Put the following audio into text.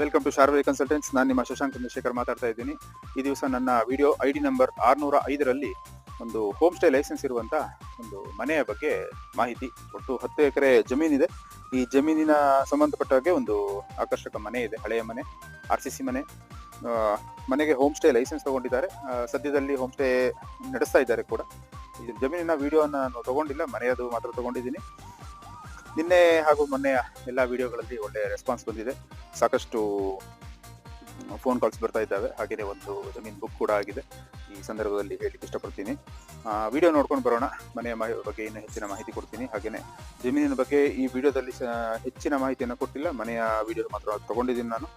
Welcome to Sharvari consultants ನಾನು ನಿಮ್ಮ ಶಶಾಂಕ್ ಚಂದ್ರಶೇಖರ್ ಮಾತಾಡ್ತಾ ಇದ್ದೀನಿ. ಈ ದಿವಸ ನನ್ನ ವಿಡಿಯೋ ಐ ಡಿ ನಂಬರ್ ಆರುನೂರ ಐದರಲ್ಲಿ ಒಂದು ಹೋಮ್ ಸ್ಟೇ ಲೈಸೆನ್ಸ್ ಇರುವಂತ ಒಂದು ಮನೆಯ ಬಗ್ಗೆ ಮಾಹಿತಿ ಒಟ್ಟು ಹತ್ತು ಎಕರೆ ಜಮೀನಿದೆ ಈ ಜಮೀನಿನ ಸಂಬಂಧಪಟ್ಟ ಹಾಗೆ ಒಂದು ಆಕರ್ಷಕ ಮನೆ ಇದೆ. ಹಳೆಯ ಮನೆ ಆರ್ ಸಿ ಸಿ ಮನೆ. ಮನೆಗೆ ಹೋಮ್ ಸ್ಟೇ ಲೈಸೆನ್ಸ್ ತಗೊಂಡಿದ್ದಾರೆ ಸದ್ಯದಲ್ಲಿ ಹೋಮ್ ಸ್ಟೇ ನಡೆಸ್ತಾ ಇದ್ದಾರೆ ಕೂಡ. ಈ ಜಮೀನಿನ ವಿಡಿಯೋನ ನಾನು ತಗೊಂಡಿಲ್ಲ. ಮನೆಯದು ಮಾತ್ರ ತಗೊಂಡಿದ್ದೀನಿ. ನಿನ್ನೆ ಹಾಗೂ ಮೊನ್ನೆ ಎಲ್ಲ ವಿಡಿಯೋಗಳಲ್ಲಿ ಒಳ್ಳೆ ರೆಸ್ಪಾನ್ಸ್ ಬಂದಿದೆ. ಸಾಕಷ್ಟು ಫೋನ್ ಕಾಲ್ಸ್ ಬರ್ತಾ ಇದ್ದಾವೆ. ಹಾಗೆಯೇ ಒಂದು ಜಮೀನ್ ಬುಕ್ ಕೂಡ ಆಗಿದೆ. ಈ ಸಂದರ್ಭದಲ್ಲಿ ಹೇಳಲಿಕ್ಕೆ ಇಷ್ಟಪಡ್ತೀನಿ. ವಿಡಿಯೋ ನೋಡ್ಕೊಂಡು ಬರೋಣ. ಮನೆಯ ಬಗ್ಗೆ ಇನ್ನೂ ಹೆಚ್ಚಿನ ಮಾಹಿತಿ ಕೊಡ್ತೀನಿ. ಹಾಗೆಯೇ ಜಮೀನಿನ ಬಗ್ಗೆ ಈ ವಿಡಿಯೋದಲ್ಲಿ ಹೆಚ್ಚಿನ ಮಾಹಿತಿಯನ್ನು ಕೊಟ್ಟಿಲ್ಲ. ಮನೆಯ ವಿಡಿಯೋ ಮಾತ್ರ ತಗೊಂಡಿದ್ದೀನಿ ನಾನು.